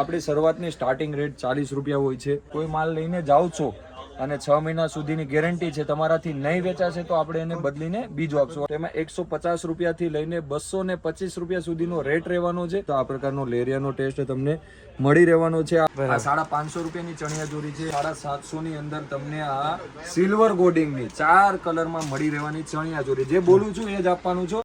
આપણી શરૂઆતની starting rate ચાલીસ રૂપિયા હોય છે. કોઈ માલ લઈને જાઓ છો અને છ મહિના સુધીની ગેરંટી છે તમારાથી નહીં વેચાશે તો આપણે એને બદલીને બીજો આપશું. તેમાં એકસો પચાસ રૂપિયાથી લઈને બસો ને પચીસ રૂપિયા સુધીનો રેટ રહેવાનો છે. તો આ પ્રકારનો લેરિયાનો ટેસ્ટ તમને મળી રહેવાનો છે. આ સાડા પાંચસો રૂપિયાની ચણિયા ચોરી છે. સાડા સાતસો ની અંદર તમને આ સિલ્વર ગોડિંગની ચાર કલરમાં મળી રહેવાની ચણિયા ચોરી. જે બોલું છું એ જ આપવાનું છું.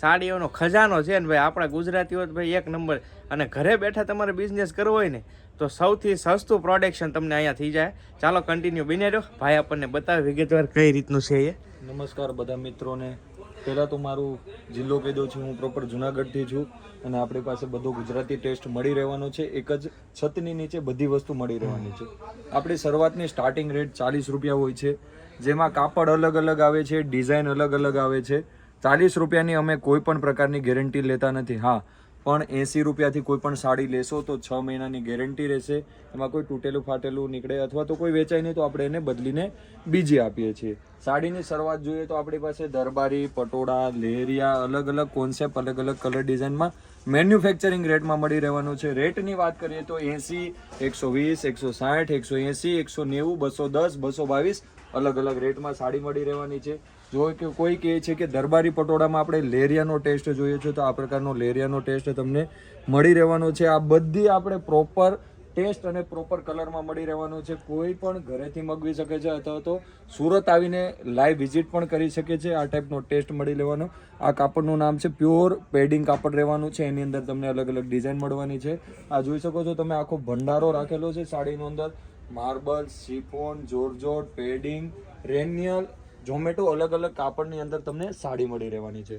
સાડીઓનો ખજાનો છે ને ભાઈ, આપણા ગુજરાતીઓ ભાઈ એક નંબર. અને ઘરે બેઠા તમારે બિઝનેસ કરવો હોય ને, તો સૌથી સસ્તું પ્રોડક્શન તમને અહીંયા થઈ જાય. ચાલો કન્ટિન્યુ બની રહ્યો. ભાઈ આપણને બતાવે વિગતવાર કઈ રીતનું છે એ. નમસ્કાર બધા મિત્રોને. પહેલાં તો મારું જિલ્લો દઉં છું, હું પ્રોપર જુનાગઢથી છું. અને આપણી પાસે બધો ગુજરાતી ટેસ્ટ મળી રહેવાનો છે. એક જ છતની નીચે બધી વસ્તુ મળી રહેવાની છે. આપણી શરૂઆતની સ્ટાર્ટિંગ રેટ ચાલીસ રૂપિયા હોય છે. જેમાં કાપડ અલગ અલગ આવે છે ડિઝાઇન અલગ અલગ આવે છે. ચાલીસ રૂપિયાની અમે કોઈ પણ પ્રકારની ગેરંટી લેતા નથી, હા. પણ એંસી રૂપિયાથી કોઈ પણ સાડી લેશો તો છ મહિનાની ગેરંટી રહેશે. એમાં કોઈ તૂટેલું ફાટેલું નીકળે અથવા તો કોઈ વેચાય નહીં તો આપણે એને બદલીને બીજી આપીએ છીએ. સાડીની શરૂઆત જોઈએ તો આપણી પાસે દરબારી, પટોળા લેરિયા અલગ અલગ કોન્સેપ્ટ અલગ અલગ કલર ડિઝાઇનમાં મેન્યુફેક્ચરિંગ રેટમાં મળી રહેવાનું છે. રેટની વાત કરીએ તો એંસી, એકસો વીસ, એકસો સાઠ, એકસો એંસી, એકસો નેવું, બસો દસ, બસો બાવીસ અલગ અલગ રેટમાં સાડી મળી રહેવાની છે. જો કે કોઈ કહે છે કે દરબારી પટોળામાં આપણે લેરિયાનો ટેસ્ટ જોઈએ છે, તો આ પ્રકારનો લેરિયાનો ટેસ્ટ તમને મળી રહેવાનો છે. આ બધી આપણે પ્રોપર ટેસ્ટ અને પ્રોપર કલરમાં મળી રહેવાનો છે. કોઈ પણ ઘરેથી મગવી શકે છે અથવા તો સુરત આવીને લાઈવ વિઝિટ પણ કરી શકે છે. આ ટાઈપનો ટેસ્ટ મળી લેવાનો. આ કાપડનું નામ છે પ્યોર પેડિંગ કાપડ રહેવાનું છે. એની અંદર તમને અલગ અલગ ડિઝાઇન મળવાની છે. આ જોઈ શકો છો તમે આખો ભંડારો રાખેલો છે. સાડીનો અંદર માર્બલ સિફોન જોરજોટ પેડિંગ રેનિયલ ઝોમેટો અલગ અલગ કાપડની અંદર તમને સાડી મળી રહેવાની છે.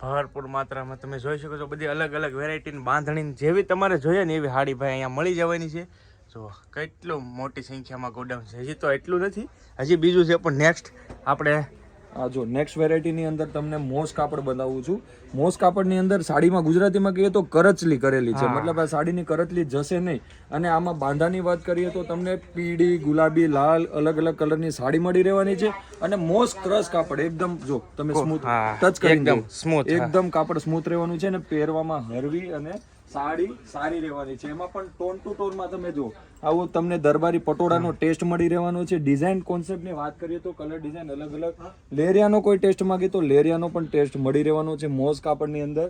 ભરપૂર માત્રામાં તમે જોઈ શકો છો બધી અલગ અલગ વેરાયટીની બાંધણી જેવી તમારે જોઈએ ને એવી હાડી ભાઈ અહીંયા મળી જવાની છે. જો, કેટલું મોટી સંખ્યામાં ગોડાઉન છે. હજી તો એટલું નથી. હજી બીજું છે પણ નેક્સ્ટ આપણે આ જો નેક્સ્ટ વેરાયટીની અંદર તમને મોસ કાપડ બનાવું છું. મોસ કાપડની અંદર સાડીમાં ગુજરાતીમાં કહીએ તો કરચલી કરેલી છે. મતલબ આ સાડીની કરચલી જશે નહીં. અને આમાં બાંધાની વાત કરીએ તો તમને પીળી ગુલાબી લાલ અલગ અલગ કલરની સાડી મળી રહેવાની છે. અને મોસ ક્રશ કાપડ એકદમ જો તમે સ્મૂથ ટચ કરી એકદમ સ્મૂથ એકદમ કાપડ સ્મૂથ રહેવાનું છે અને પહેરવામાં હરવી અને સાડી સારી રહેવાની છે. એમાં પણ ટોન ટુ ટોનમાં તમે જો આવું તમને દરબારી પટોળાનો ટેસ્ટ મળી રહેવાનો છે. ડિઝાઇન કોન્સેપ્ટની વાત કરીએ તો કલર ડિઝાઇન અલગ અલગ. લેરિયાનો કોઈ ટેસ્ટ માંગે તો લેરિયાનો પણ ટેસ્ટ મળી રહેવાનો છે મોઝ કાપડની અંદર.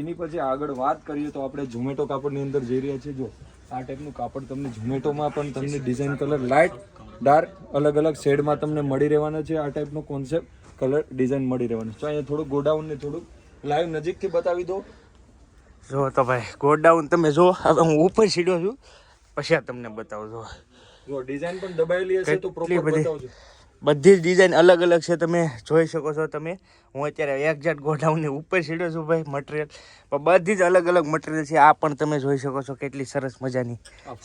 એની પછી આગળ વાત કરીએ તો આપણે ઝોમેટો કાપડની અંદર જઈ રહ્યા છીએ. જો આ ટાઈપનું કાપડ તમને ઝોમેટોમાં પણ તમને ડિઝાઇન કલર લાઇટ ડાર્ક અલગ અલગ શેડમાં તમને મળી રહેવાનો છે. આ ટાઈપનો કોન્સેપ્ટ કલર ડિઝાઇન મળી રહેવાનો છે. અહીંયા થોડું ગોડાઉન ને થોડુંક લાઈવ નજીકથી બતાવી દો જો તો ભાઈ ગોડાઉન તમે જો હવે હું ઉપર સીડ્યો છું. પછી આ તમને બતાવું જો. જો ડિઝાઇન પણ દબાયેલી હશે તો પ્રોપર બતાવજો. બધી જ ડિઝાઇન અલગ અલગ છે તમે જોઈ શકો છો તમે. હું અત્યારે એક્ઝેક્ટ ગોડાઉનની ઉપર સીડ્યો છું ભાઈ મટીરિયલ પણ બધી જ અલગ અલગ મટીરિયલ છે. આ પણ તમે જોઈ શકો છો કેટલી સરસ મજાની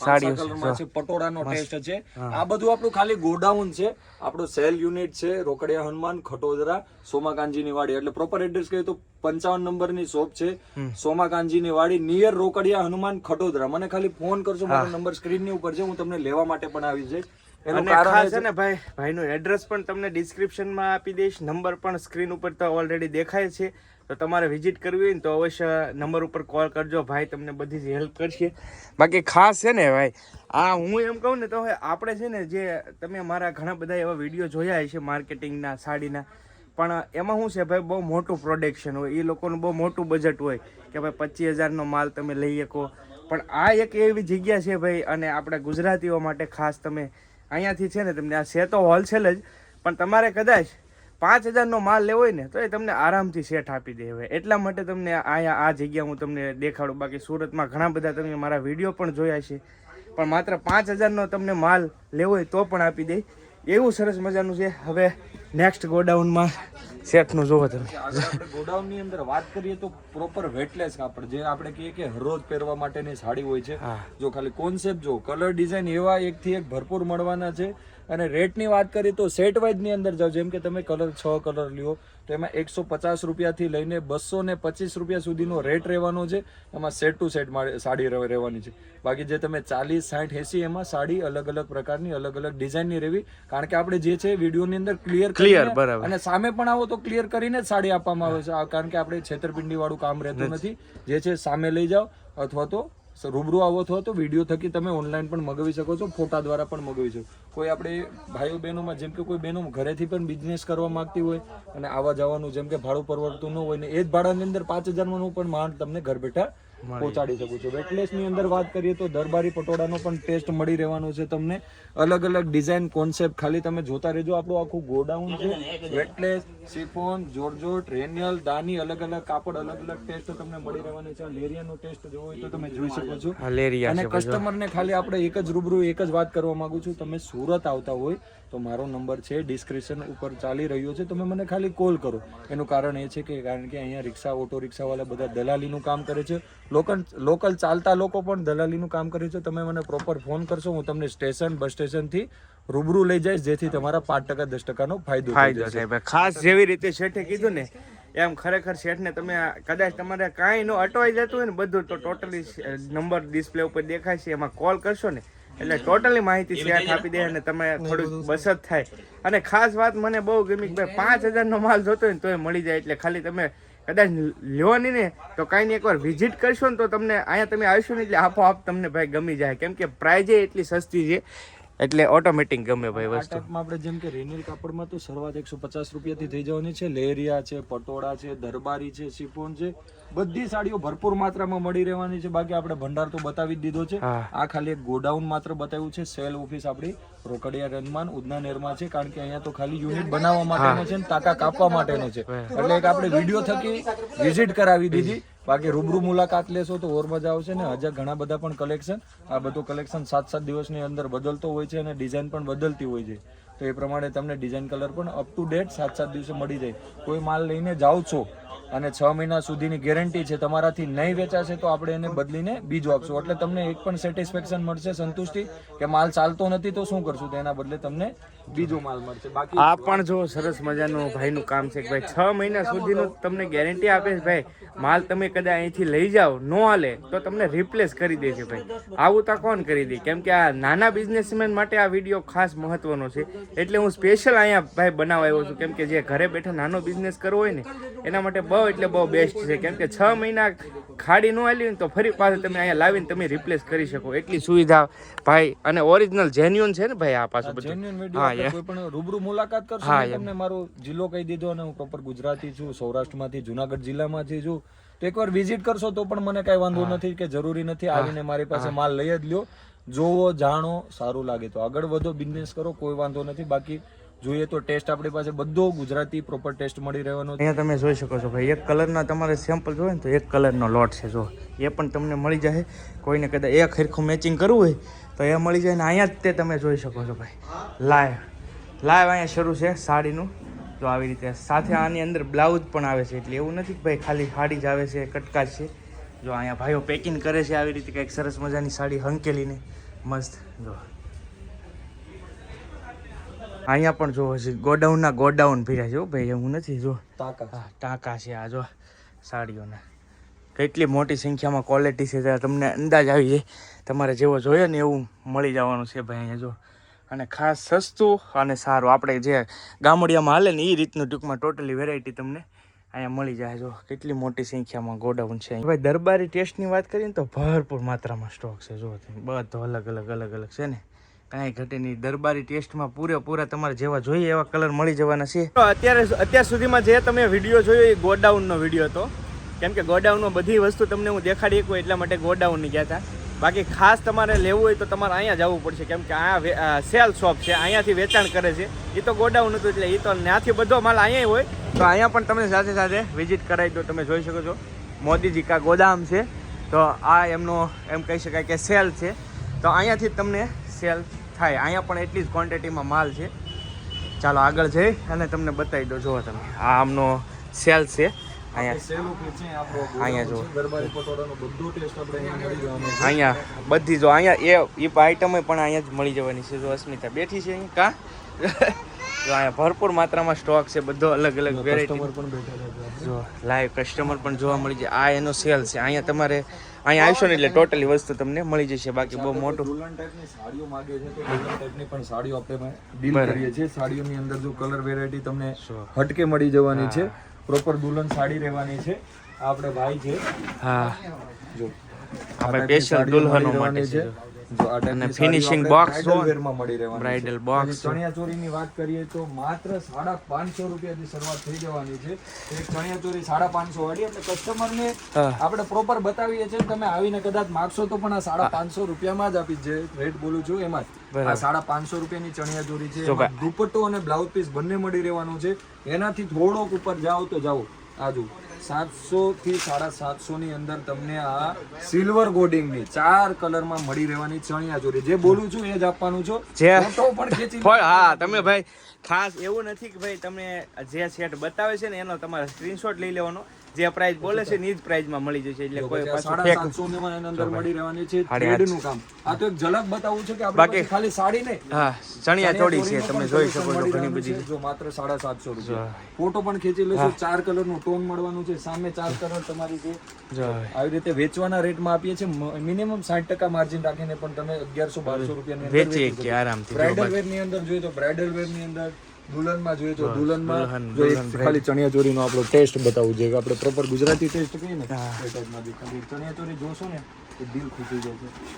સાડીઓ છે. પટોળાનો ટેસ્ટ છે. આ બધું આપણું ખાલી ગોડાઉન છે. આપણું સેલ યુનિટ છે રોકડિયા હનુમાન ખટોદરા સોમાકાંજીની વાડી. એટલે પ્રોપર એડ્રેસ કહીએ તો પંચાવન નંબરની શોપ છે. સોમાકાંજીની વાડી નિયર રોકડિયા હનુમાન ખટોદરા. મને ખાલી ફોન કરશો મારો નંબર સ્ક્રીનની ઉપર છે. હું તમને લેવા માટે પણ આવી જઈશ એનું કારણ છે ને ભાઈ ભાઈનું એડ્રેસ પણ તમને ડિસ્ક્રિપ્શનમાં આપી દઈશ. નંબર પણ સ્ક્રીન ઉપર તો ઓલરેડી દેખાય છે. તો તમારે વિઝિટ કરવી હોય ને તો અવશ્ય નંબર ઉપર કોલ કરજો. ભાઈ તમને બધી જ હેલ્પ કરશે. બાકી ખાસ છે ને ભાઈ આ હું એમ કહું ને તો હવે આપણે છે ને જે તમે મારા ઘણા બધા એવા વીડિયો જોયા છે માર્કેટિંગના સાડીના. પણ એમાં શું છે ભાઈ બહુ મોટું પ્રોડક્શન હોય. એ લોકોનું બહુ મોટું બજેટ હોય કે ભાઈ પચીસ હજારનો માલ તમે લઈ શકો. પણ આ એક એવી જગ્યા છે ભાઈ અને આપણા ગુજરાતીઓ માટે ખાસ તમે અહીંયાથી છે ને તમને આ છે તો હોલસેલ જ, પણ તમારે કદાચ પાંચ હજારનો માલ લેવો હોય ને, તો એ તમને આરામથી સેટ આપી દે હવે. એટલા માટે તમને અહીંયા આ જગ્યા હું તમને દેખાડું. બાકી સુરતમાં ઘણા બધા તમે મારા વીડિયો પણ જોયા છે. પણ માત્ર પાંચ હજારનો તમને માલ લેવો હોય તો પણ આપી દે. એવું સરસ મજાનું છે. હવે નેક્સ્ટ ગોડાઉનમાં સેટનું જોવો તમે. ગોડાઉનની અંદર વાત કરીએ તો પ્રોપર વેટલેસ કાપડ જે આપણે કહીએ કે હરરોજ પહેરવા માટેની સાડી હોય છે. જો ખાલી કોન્સેપ્ટ જો કલર ડિઝાઇન એવા એકથી એક ભરપૂર મળવાના છે. અને રેટની વાત કરીએ તો સેટ વાઇઝની અંદર જાઓ જેમ કે તમે કલર છ કલર લ્યો તો એમાં એકસો પચાસ રૂપિયાથી લઈને બસો ને પચીસ રૂપિયા સુધીનો રેટ રહેવાનો છે. એમાં સેટ ટુ સેટ સાડી રહેવાની છે. બાકી જે તમે ચાલીસ સાઠ એસી એમાં સાડી અલગ અલગ પ્રકારની અલગ અલગ ડિઝાઇનની રહેવી. કારણ કે આપણે જે છે વિડીયોની અંદર ક્લિયર ક્લિયર બરાબર. અને સામે પણ આવો તો ક્લિયર કરીને જ સાડી આપવામાં આવે છે. આ કારણ કે આપણે છેતરપિંડી વાળું કામ રહેતું નથી. જે છે સામે લઈ જાઓ અથવા તો રૂબરૂ આવો છો તો વીડિયો થકી તમે ઓનલાઈન પણ મગાવી શકો છો, ફોટા દ્વારા પણ મગાવી શકો. કોઈ આપણે ભાઈઓ બહેનોમાં, જેમ કે કોઈ બહેનો ઘરેથી પણ બિઝનેસ કરવા માંગતી હોય અને આવા જવાનું, જેમ કે ભાડું પરવડતું ન હોય ને એ જ ભાડાની અંદર પાંચ હજારમાં પણ માંડ તમને ઘર બેઠા પહોંચાડી શકું છું. વેટલેસની અંદર વાત કરીએ તો દરબારી પટોળાનો પણ ટેસ્ટ મળી રહેવાનો છે તમને. અલગ અલગ ડિઝાઇન કોન્સેપ્ટ ખાલી તમે જોતા રહેજો. આપણું આખું ગોડાઉન છે. વેટલેસ સિફોન જોરજોટ રેનિયલ દાની અલગ અલગ કાપડ અલગ અલગ ટેસ્ટ તમને મળી રહેવાની છે. લેરિયાનો ટેસ્ટ જોવો હોય તો તમે જોઈ શકો છો. લેરિયા અને કસ્ટમરને ખાલી આપણે એક જ રૂબરૂ એક જ વાત કરવા માંગુ છું. તમે સુરત આવતા હોય તો મારો નંબર છે. ડિસ્ક્રિપ્શન ઉપર ચાલી રહ્યો છે. તમે મને ખાલી કોલ કરો. એનું કારણ એ છે કે કારણ કે અહીંયા રિક્ષા ઓટો રિક્ષાવાળા બધા દલાલીનું કામ કરે છે. લોકલ લોકલ ચાલતા લોકો પણ દલાલીનું કામ કરે છે. તમે મને પ્રોપર ફોન કરશો હું તમને સ્ટેશન બસ સ્ટેશનથી રૂબરૂ લઈ જઈશ જેથી તમારા પાંચ ટકા દસ ટકાનો ફાયદો થઈ ફાયદો જશે. થાય. ખાસ જેવી રીતે શેઠે કીધું ને એમ ખરેખર શેઠને તમે કદાચ તમારે કાંઈ ન અટવાઈ જતું હોય ને બધું તો ટોટલી નંબર ડિસ્પ્લે ઉપર દેખાય છે. એમાં કોલ કરશો ને એટલે ટોટલી માહિતી શેઠ આપી દે અને તમે થોડુંક બચત થાય. અને ખાસ વાત મને બહુ ગમી કે ભાઈ પાંચ હજારનો માલ જોતો હોય ને તોય મળી જાય. એટલે ખાલી તમે કદાચ લ્યો નહીં ને તો કાંઈ નહીં, એકવાર વિઝિટ કરશો ને તો તમને અહીંયા તમે આવશો ને એટલે આપોઆપ તમને ભાઈ ગમી જાય. કેમ કે પ્રાઇઝે એટલી સસ્તી છે. એટલે ઓટોમેટિક ગમે ભાઈ વસ્તુ. આપણે જેમ કે રેનિયલ કાપડમાં તો શરૂઆત એકસો પચાસ રૂપિયાથી થઈ જવાની છે. લેરિયા છે પટોળા છે દરબારી છે સિફોન છે. બધી સાડીઓ ભરપૂર માત્રામાં મળી રહેવાની છે. બાકી આપણે ભંડાર તો બતાવી જ દીધો છે. આ ખાલી એક ગોડાઉન માત્ર બતાવ્યું છે. સેલ ઓફિસ આપણી રોકડિયા રનમાન ઉદના નેરમાં છે. કારણ કે અહીંયા તો ખાલી યુનિટ બનાવવા માટેનો છે ને તાકા કાપવા માટેનો છે. એટલે એક આપણે વીડિયો થકી વિઝિટ કરાવી દીધી. બાકી રૂબરૂ મુલાકાત લેશો તો ઓર મજા આવશે ને હજાર ઘણા બધા પણ કલેક્શન આ બધું કલેક્શન સાત સાત દિવસની અંદર બદલતો હોય છે અને ડિઝાઇન પણ બદલતી હોય છે. તો એ પ્રમાણે તમને ડિઝાઇન કલર પણ અપ ટુ ડેટ સાત સાત દિવસે મળી જાય. કોઈ માલ લઈને જાઓ છો અને છ મહિના સુધીની ગેરંટી છે, તમારાથી નહીં વેચાશે તો આપણે એને બદલીને બીજું આપશું. એટલે તમને એક પણ સેટિસ્ફેક્શન મળશે સંતુષ્ટિ કે માલ ચાલતો નથી તો શું કરશું? તેના બદલે તમને બીજો માલ મળશે. બાકી આ પણ જો સરસ મજાનું ભાઈનું કામ છે કે ભાઈ, છ મહિના સુધીનું તમને ગેરંટી આપે છે ભાઈ, માલ તમે કદાચ અહીંથી લઈ જાઓ, ન હાલે તો તમને રિપ્લેસ કરી દેશે ભાઈ. આવું તો કોણ કરી દે? કેમ કે આ નાના બિઝનેસમેન માટે આ વીડિયો ખાસ મહત્વનો છે. એટલે હું સ્પેશિયલ અહીંયા ભાઈ બનાવ આવ્યો છું. કેમ કે જે ઘરે બેઠા નાનો બિઝનેસ કરવો હોય ને, એના માટે એટલે બહુ બેસ્ટ છે. કેમ કે છ મહિના ખાડી ન આલી તો ફરી પાછું તમે અહીંયા લાવીને તમે રિપ્લેસ કરી શકો. એટલી સુવિધા ભાઈ અને ઓરિજિનલ જેન્યુન છે ને ભાઈ આ પાછું બધું. આપણે કોઈ પણ રૂબરૂ મુલાકાત કરશો હા, તમને મારો જિલ્લો કહી દીધો અને હું પ્રોપર ગુજરાતી છું સૌરાષ્ટ્રમાંથી જુનાગઢ જિલ્લામાંથી છું. તો એકવાર વિઝિટ કરશો તો પણ મને કાંઈ વાંધો નથી કે જરૂરી નથી. આવીને મારી પાસે માલ લઈ જ લ્યો. જોવો જાણો સારું લાગે તો આગળ વધો બિઝનેસ કરો કોઈ વાંધો નથી. બાકી જોઈએ તો ટેસ્ટ આપણી પાસે બધો ગુજરાતી પ્રોપર ટેસ્ટ મળી રહેવાનો અહીંયા તમે જોઈ શકો છો ભાઈ, એક કલરના તમારે સેમ્પલ જોઈએ ને તો એક કલરનો લોટ છે, જો. એ પણ તમને મળી જાય. કોઈને કદાચ એક હરખું મેચિંગ કરવું હોય તો એ મળી જાય ને અહીંયા જ તે તમે જોઈ શકો છો ભાઈ. લાઈવ લાઈવ અહીંયા શરૂ છે સાડીનું. જો આવી રીતે સાથે આની અંદર બ્લાઉઝ પણ આવે છે, એટલે એવું નથી કે ભાઈ ખાલી સાડી જ આવે છે, કટકા છે. જો અહીંયા ભાઈઓ પેકિંગ કરે છે, આવી રીતે કંઈક સરસ મજાની સાડી હંકેલીને. મસ્ત, જો. અહીંયા પણ જો હજી ગોડાઉનના ગોડાઉન ભર્યા છે ભાઈ એવું નથી જો. ટાંકા ટાંકા છે આ જો સાડીઓના. કેટલી મોટી સંખ્યામાં ક્વોલિટી છે ત્યારે તમને અંદાજ આવી જાય. તમારે જેવો જોઈએ ને એવું મળી જવાનું છે ભાઈ અહીંયા જો. અને ખાસ સસ્તું અને સારું. આપણે જે ગામડિયામાં હાલે ને એ રીતનું ટૂંકમાં ટોટલી વેરાયટી તમને અહીંયા મળી જાય જો. કેટલી મોટી સંખ્યામાં ગોડાઉન છે ભાઈ દરબારી ટેસ્ટની વાત કરીએ ને તો ભરપૂર માત્રામાં સ્ટોક છે જો. બધો અલગ અલગ અલગ અલગ છે ને. કાંઈ ઘટે નહીં. દરબારી ટેસ્ટમાં પૂરેપૂરા તમારે જેવા જોઈએ એવા કલર મળી જવાના છે. અત્યારે અત્યાર સુધીમાં જે તમે વીડિયો જોયો એ ગોડાઉનનો વીડિયો હતો. કેમ કે ગોડાઉનમાં બધી વસ્તુ તમને હું દેખાડી શકું એટલા માટે ગોડાઉનની ગયા હતા. બાકી ખાસ તમારે લેવું હોય તો તમારે અહીંયા જવું પડશે. કેમ કે આ સેલ શોપ છે, અહીંયાથી વેચાણ કરે છે. એ તો ગોડાઉન હતું એટલે એ તો ત્યાંથી બધો માલ અહીંયા હોય. તો અહીંયા પણ તમે સાથે સાથે વિઝિટ કરાવી દો તમે જોઈ શકો છો. મોદીજી કા ગોદામ છે. તો આ એમનો એમ કહી શકાય કે સેલ છે. તો અહીંયાથી તમને સેલ થાય. અહીંયા પણ એટલી જ ક્વોન્ટિટીમાં માલ છે. ચાલો આગળ જઈ અને તમને બતાવી દો જુઓ તમે. આ આમનો સેલ છે. અહીંયા બધો જો અહીંયા એ એ આઈટમ પણ અહીંયા જ મળી જવાની છે જો અસ્મિતા. બેઠી છે અહીં કા? જો અહીંયા ભરપૂર માત્રામાં સ્ટોક છે બધો અલગ અલગ વેરાયટી જો લાઈવ કસ્ટમર પણ જોવા મળી જાય. આ એનો સેલ છે. અહીંયા તમારે અહીંયા આવશો ને એટલે ટોટલી વસ્તુ તમને મળી જશે. બાકી બહુ મોટું દુલ્હન ટાઈપની સાડીઓ માંગે છે તો દુલ્હન ટાઈપની પણ સાડીઓ આપણે ડીલ કરીએ છીએ. સાડીઓની અંદર જો કલર વેરાયટી તમને હટકે મળી જવાની છે. પ્રોપર દુલ્હન સાડી રહેવાની છે. આપણે ભાઈ છે. હા. જો. આપણે સ્પેશિયલ દુલ્હનો માટે છે. જો અને ફિનિશિંગ બોક્સ આપણે box bridal જો. wear માં મળી રહેવાનું બ્રાઇડલ બોક્સ box ચણિયા ચોરીની વાત કરીએ તો માત્ર સાડા પાંચસો રૂપિયાથી શરૂઆત થઈ જવાની છે. એક ચણિયા ચોરી સાડા પાંચસો વાળી એટલે કસ્ટમરને આપણે પ્રોપર બતાવીએ છીએ. તમે આવીને કદાચ માગશો તો પણ આ સાડા પાંચસો રૂપિયામાં જ આપી જે રેટ બોલું છું એમાં જ. આ સાડા પાંચસો રૂપિયાની ચણિયા ચોરી છે. દુપટ્ટો અને બ્લાઉઝ પીસ બંને મળી રહેવાનું છે. એનાથી થોડોક ઉપર જાઓ તો જાઓ. આજુ સાતસો થી સાડા સાતસો ની અંદર તમને આ સિલ્વર ગોડિંગની ચાર કલરમાં મળી રહેવાની ચણિયા ચોરી. જે બોલું છું એ જ આપવાનું છો. જે- ફળ હા તમે ભાઈ ખાસ એવું નથી કે ભાઈ તમે જે સેટ બતાવે છે ને એનો તમારે સ્ક્રીનશોટ લઈ લેવાનો. જે પ્રાઇસ બોલે છે ની જ પ્રાઇસમાં મળી જશે એટલે કોઈ પાછું ફેક. અંદર મળી રહેવાની છે સાડી નું કામ. આ તો એક ઝલક બતાવું છે કે આપણે બાકી- ખાલી સાડી ને હા ચણિયા ચોડી છે તમે જોઈ શકો છો ઘણી બધી. જો માત્ર સાડા સાતસો રૂપિયા. ફોટો પણ ખેંચી લેશો ચાર કલરનું ટોન મળવાનું છે સામે ચાર કલર તમારી છે આવી રીતે વેચવાના રેટમાં આપીએ છીએ મિનિમમ સાઠ ટકા માર્જિન રાખીને પણ તમે અગિયારસો બારસો રૂપિયાની અંદર વેચી કે આરામથી બ્રાઇડલ વેરની અંદર જોઈએ તો બ્રાઇડલ વેરની અંદર દુલ્હનમાં જોઈએ તો દુલ્હનમાં જો એક ખાલી ચણિયા ચોરીનો આપણો ટેસ્ટ બતાવવું જોઈએ. આપણે પ્રોપર ગુજરાતી ટેસ્ટ કહીએ ને એ ટાઈપમાં ખાલી ચોરી જોશો ને તો દિલ ખુશી છે.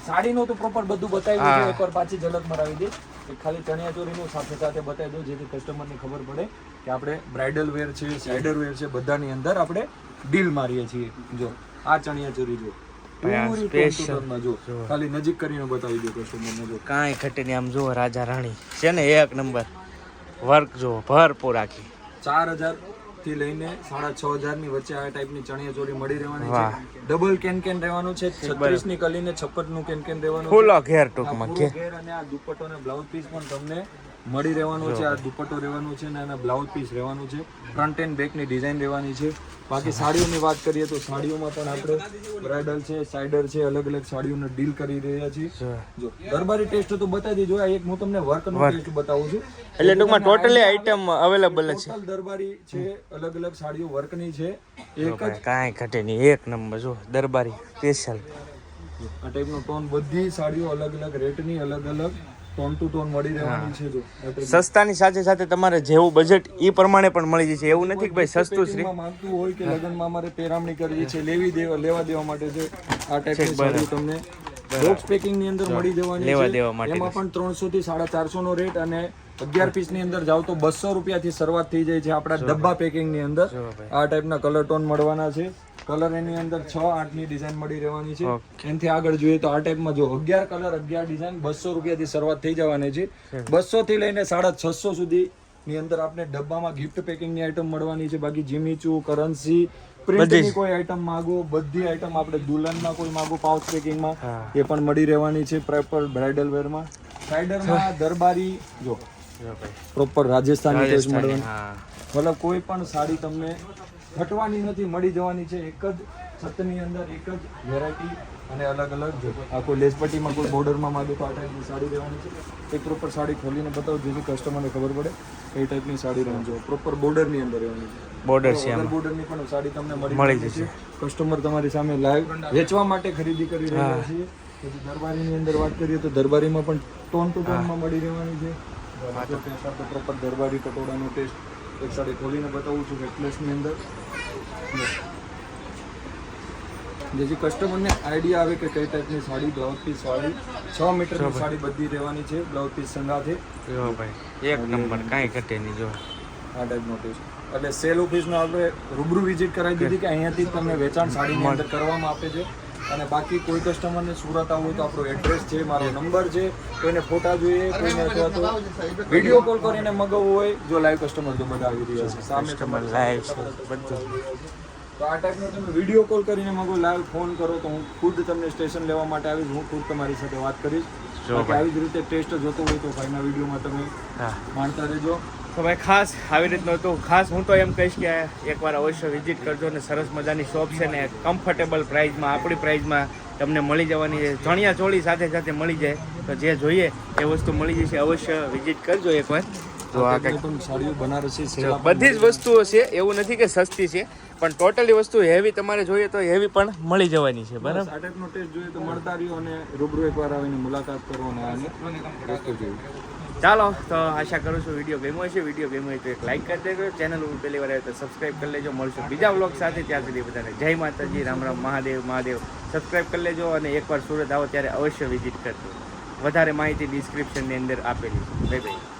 સાડીનો તો પ્રોપર બધું બતાવ્યું છે એકવાર પાછી ઝલક મરાવી દે. કે ખાલી ચણિયા ચોરીનું સાથે સાથે બતાવી દો જેથી કસ્ટમરને ખબર પડે કે આપણે બ્રાઇડલ વેર છે સાઇડર વેર છે બધાની અંદર આપણે ડીલ મારીએ છીએ. જો આ ચણિયા ચોરી જો. જો. ખાલી નજીક કરીને બતાવી દો કસ્ટમરને જો. કાંઈ ખટે આમ જો રાજા રાણી. છે ને એક નંબર વર્ક જો ભરપૂર આખી. ચાર હજારથી લઈને સાડા છ હજારની વચ્ચે આ ટાઈપની ચણિયા ચોરી મળી રહેવાની છે. ડબલ કેન કેન રહેવાનું છે છત્રીસની કલી ને છપ્પનનું કેન કેન રહેવાનું ફૂલ ઘેર ટૂંકમાં ઘેર. અને આ દુપટ્ટો ને બ્લાઉઝ પીસ પણ તમને મળી રહેવાનું છે. આ દુપટ્ટો રહેવાનું છે અને એના બ્લાઉઝ પીસ રહેવાનું છે. ફ્રન્ટ એન્ડ બેકની ડિઝાઇન રહેવાની છે. બાકી સાડીઓની વાત કરીએ તો સાડીઓમાં પણ આપણે બ્રાઇડલ છે સાઇડર છે અલગ અલગ સાડીઓનો ડીલ કરી રહ્યા છીએ. જો દરબારી ટેસ્ટ તો બતાવી દીધો આ એક હું તમને વર્કનો ટેસ્ટ બતાવું છું. એટલે ટૂંકમાં ટોટલી આઈટમ અવેલેબલ છે. દરબારી છે અલગ અલગ સાડીઓ વર્કની છે. એક જ કાંઈ ઘટે નહીં. એક નંબર જો દરબારી સ્પેશિયલ આ ટાઈપનો ટોન બધી સાડીઓ અલગ અલગ રેટની અલગ અલગ ટોન ટુ ટોન મળી રહેવાની છે જો. સસ્તાની સાથે સાથે તમારે જેવું બજેટ એ પ્રમાણે પણ મળી જશે. એવું નથી કે ભાઈ સસ્તું શ્રી માંગતું હોય કે લગ્નમાં અમારે પેરામણી કરવી છે લેવી દેવા લેવા દેવા માટે છે આ ટાઈપની સાડીઓ તમને બોક્સ પેકિંગની અંદર મળી જવાની લેવા દેવા માટે એમાં પણ ત્રણસો થી સાડા ચારસો નો રેટ અને અગિયાર પીસની અંદર જાવ તો બસો રૂપિયા થી શરૂઆત થઈ જાય છે આપણા ડબ્બા પેકિંગની અંદર. આ ટાઈપના કલર ટોન મળવાના છે. કલર એની અંદર છ આઠની ડિઝાઇન મળી રહેવાની છે. એનાથી આગળ જોઈએ તો આ ટાઈપમાં જો અગિયાર કલર અગિયાર ડિઝાઇન બસો રૂપિયાથી શરૂઆત થઈ જવાની છે. બસો થી લઈને સાડા છસો સુધી ની અંદર આપણે ડબ્બામાં ગિફ્ટ પેકિંગની આઈટમ મળવાની છે. બાકી જીમીચુ કરન્સી પ્રિન્ટની કોઈ આઈટમ માંગો બધી આઈટમ આપણે દુલ્હનમાં કોઈ માંગો પાઉચ પેકિંગમાં એ પણ મળી રહેવાની છે પ્રોપર બ્રાઇડલ વેરમાં સાઇડરમાં દરબારી જો પ્રોપર રાજસ્થાની ટેસ્ટ મળવાની. મતલબ કોઈ પણ સાડી તમને ઘટવાની નથી મળી જવાની છે. એક જ છતની અંદર એક જ વેરાયટી અને અલગ અલગ આ કોઈ લેસપટ્ટીમાં કોઈ બોર્ડરમાં માગે તો આ ટાઈપની સાડી રહેવાની છે. એક પ્રોપર સાડી ખોલીને બતાવો જેથી કસ્ટમરને ખબર પડે એ ટાઈપની સાડી રહેવાની છે. પ્રોપર બોર્ડરની અંદર રહેવાની છે. બોર્ડર છે બોર્ડરની પણ સાડી તમને મળી જશે. કસ્ટમર તમારી સામે લાઈવ વેચવા માટે ખરીદી કરી રહ્યા છીએ. પછી દરબારીની અંદર વાત કરીએ તો દરબારીમાં પણ ટોન ટુ ટોનમાં મળી રહેવાની છે. પ્રોપર દરબારી પટોળાનો ટેસ્ટ એક સાડી ખોલીને બતાવું છું નેકલેસની અંદર. જેથી કસ્ટમરને આઈડિયા આવે કે કઈ ટાઈપની સાડી બ્લાઉઝ પીસ સાડી છ મીટરની સાડી બધી રહેવાની છે બ્લાઉઝ પીસ સંગાથે. ભાઈ એક નંબર કાંઈ ઘટે નહીં જો. આ ટાઈપનો ટેસ્ટ એટલે સેલ ઓફિસનો આપણે રૂબરૂ વિઝિટ કરાવી દીધી કે અહીંયાથી તમને વેચાણ સાડીની અંદર કરવામાં આપે છે. અને બાકી કોઈ કસ્ટમરને સુરત આવવું હોય તો આપણો એડ્રેસ છે મારો નંબર છે કોઈને ફોટા જોઈએ કોઈને અથવા તો વીડિયો કોલ કરીને મગાવવું હોય જો લાઈવ કસ્ટમર તો બધા આવી રહ્યા છે. સામે તમારે લાઈવ છે બધું. તો આ ટાઈપનો તમે વીડિયો કોલ કરીને મગો લાઈવ ફોન કરો તો હું ખુદ તમને સ્ટેશન લેવા માટે આવીશ હું ખુદ તમારી સાથે વાત કરીશ. આવી જ રીતે ટેસ્ટ જોતો હોય તો ભાઈના વિડીયોમાં તમે માણતા રહેજો. તો ભાઈ ખાસ આવી રીતનું હતું. ખાસ હું તો એમ કહીશ કે એકવાર અવશ્ય વિઝિટ કરજો ને સરસ મજાની શોપ છે ને કમ્ફર્ટેબલ પ્રાઇસમાં આપણી પ્રાઇસમાં તમને મળી જવાની છે. ચણિયા ચોળી સાથે સાથે મળી જાય. તો જે જોઈએ એ વસ્તુ મળી જશે. અવશ્ય વિઝિટ કરજો એકવાર. તો આ કંઈ સાડીઓ બનારસી છે બધી જ વસ્તુઓ છે એવું નથી કે સસ્તી છે પણ ટોટલી વસ્તુ હેવી તમારે જોઈએ તો હેવી પણ મળી જવાની છે બરાબર? આ ટાઈપનો ટેસ્ટ જોઈએ તો મળતા રહ્યો અને રૂબરૂ એકવાર આવીને મુલાકાત કરો અને આની વસ્તુ જોઈ ચાલો, તો આશા કરું છું વીડિયો ગમ્યો હશે. વીડિયો ગમ્યો હોય તો એક લાઈક કરી દેજો. ચેનલ ઉપર પહેલી વાર તો સબસ્ક્રાઇબ કરી લેજો. મળશું બીજા વ્લોગ સાથે. ત્યાં સુધી બધાને જય માતાજી. રામ રામ, મહાદેવ મહાદેવ. સબસ્ક્રાઈબ કરી લેજો અને એકવાર સુરત આવો ત્યારે અવશ્ય વિઝિટ કરજો. વધારે માહિતી ડિસ્ક્રિપ્શનની અંદર આપેલી છે. Bye bye